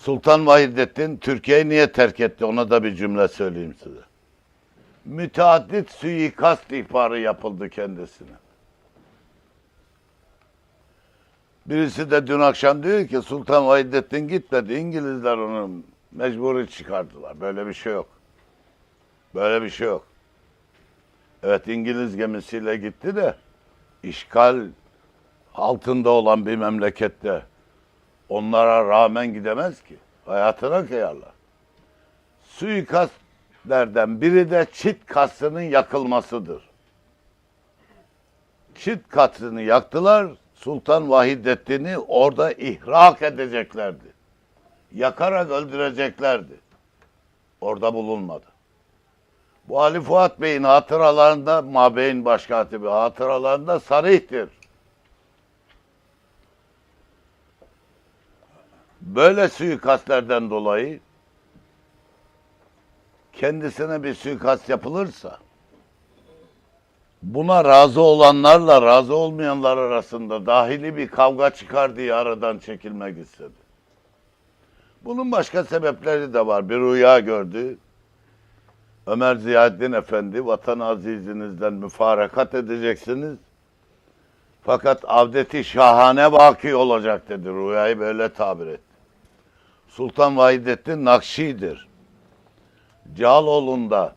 Sultan Vahidettin Türkiye'yi niye terk etti? Ona da bir cümle söyleyeyim size. Müteaddit suikast ihbarı yapıldı kendisine. Birisi de dün akşam diyor ki Sultan Vahidettin gitmedi. İngilizler onu mecburi çıkardılar. Böyle bir şey yok. Böyle bir şey yok. Evet İngiliz gemisiyle gitti de işgal altında olan bir memlekette onlara rağmen gidemez ki. Hayatına kıyarlar. Suikastlerden biri de çit kasrının yakılmasıdır. Çit kasrını yaktılar. Sultan Vahidettin'i orada ihrak edeceklerdi. Yakarak öldüreceklerdi. Orada bulunmadı. Bu Ali Fuat Bey'in hatıralarında, Mabeyin Başkatibi hatıralarında sarihtir. Böyle suikastlerden dolayı kendisine bir suikast yapılırsa buna razı olanlarla razı olmayanlar arasında dahili bir kavga çıkar diye aradan çekilmek istedi. Bunun başka sebepleri de var. Bir rüya gördü. Ömer Ziyaddin Efendi vatan azizinizden müfarakat edeceksiniz. Fakat avdeti şahane vaki olacak dedi. Rüyayı böyle tabir etti. Sultan Vahidettin Nakşi'dir. Cağaloğlu'nda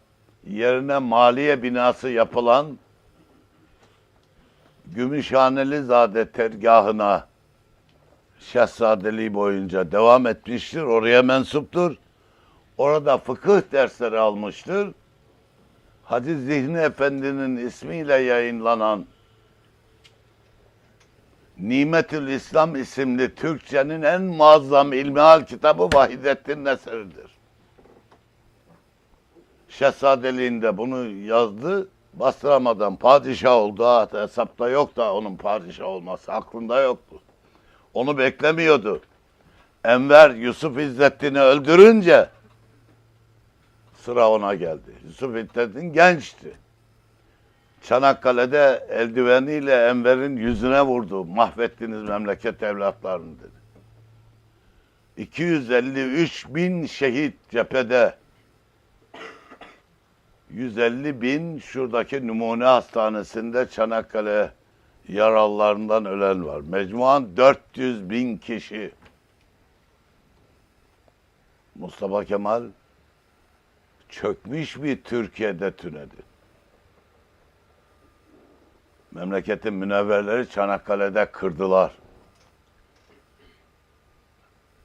yerine maliye binası yapılan Gümüşhaneli Zade tergahına şehzadeliği boyunca devam etmiştir. Oraya mensuptur. Orada fıkıh dersleri almıştır. Hacı Zihni Efendi'nin ismiyle yayınlanan Nimetül İslam isimli Türkçenin en muazzam ilmihal kitabı Vahidettin eseridir. Şehzadeliğinde bunu yazdı. Bastıramadan padişah oldu. Ha, hesapta yok da onun padişah olması aklında yoktu. Onu beklemiyordu. Enver Yusuf İzzettin'i öldürünce sıra ona geldi. Yusuf İzzettin gençti. Çanakkale'de eldiveniyle Enver'in yüzüne vurdu. Mahvettiniz memleket evlatlarını dedi. 253 bin şehit cephede 150 bin şuradaki numune hastanesinde Çanakkale yaralılarından ölen var. Mecmuan 400 bin kişi. Mustafa Kemal çökmüş bir Türkiye'de tünedi. Memleketin münevverleri Çanakkale'de kırdılar.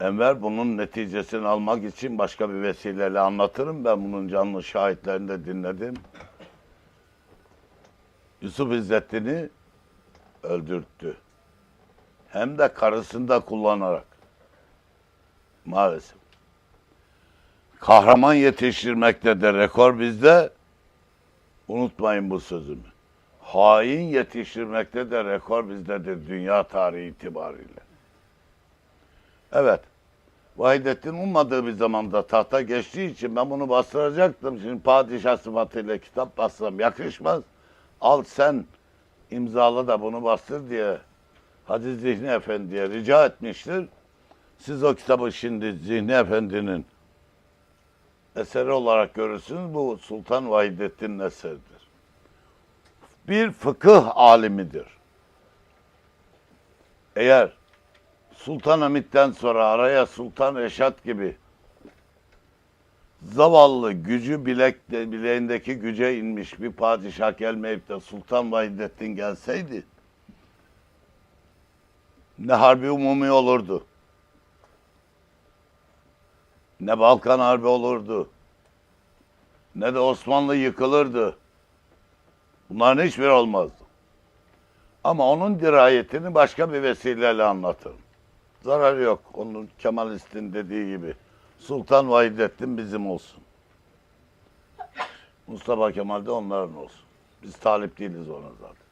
Enver bunun neticesini almak için başka bir vesileyle anlatırım. Ben bunun canlı şahitlerini de dinledim. Yusuf İzzettin'i öldürttü. Hem de karısını da kullanarak. Maalesef. Kahraman yetiştirmekte de rekor bizde. Unutmayın bu sözümü. Hain yetiştirmekte de rekor bizdedir dünya tarihi itibariyle. Evet. Vahidettin ummadığı bir zamanda tahta geçtiği için ben bunu bastıracaktım. Şimdi padişah sıfatıyla kitap bastıram yakışmaz. Al sen imzala da bunu bastır diye Hacı Zihni Efendi'ye rica etmiştir. Siz o kitabı şimdi Zihni Efendi'nin eseri olarak görürsünüz. Bu Sultan Vahidettin'in eseridir. Bir fıkıh alimidir. Eğer Sultan Hamit'ten sonra araya Sultan Reşat gibi zavallı gücü bilek, bileğindeki güce inmiş bir padişah gelmeyip de Sultan Vahidettin gelseydi ne harbi umumi olurdu. Ne Balkan Harbi olurdu. Ne de Osmanlı yıkılırdı. Bunların hiçbiri olmazdı. Ama onun dirayetini başka bir vesileyle anlatırım. Zararı yok. Onun Kemalist'in dediği gibi. Sultan Vahidettin bizim olsun. Mustafa Kemal de onların olsun. Biz talip değiliz ona zaten.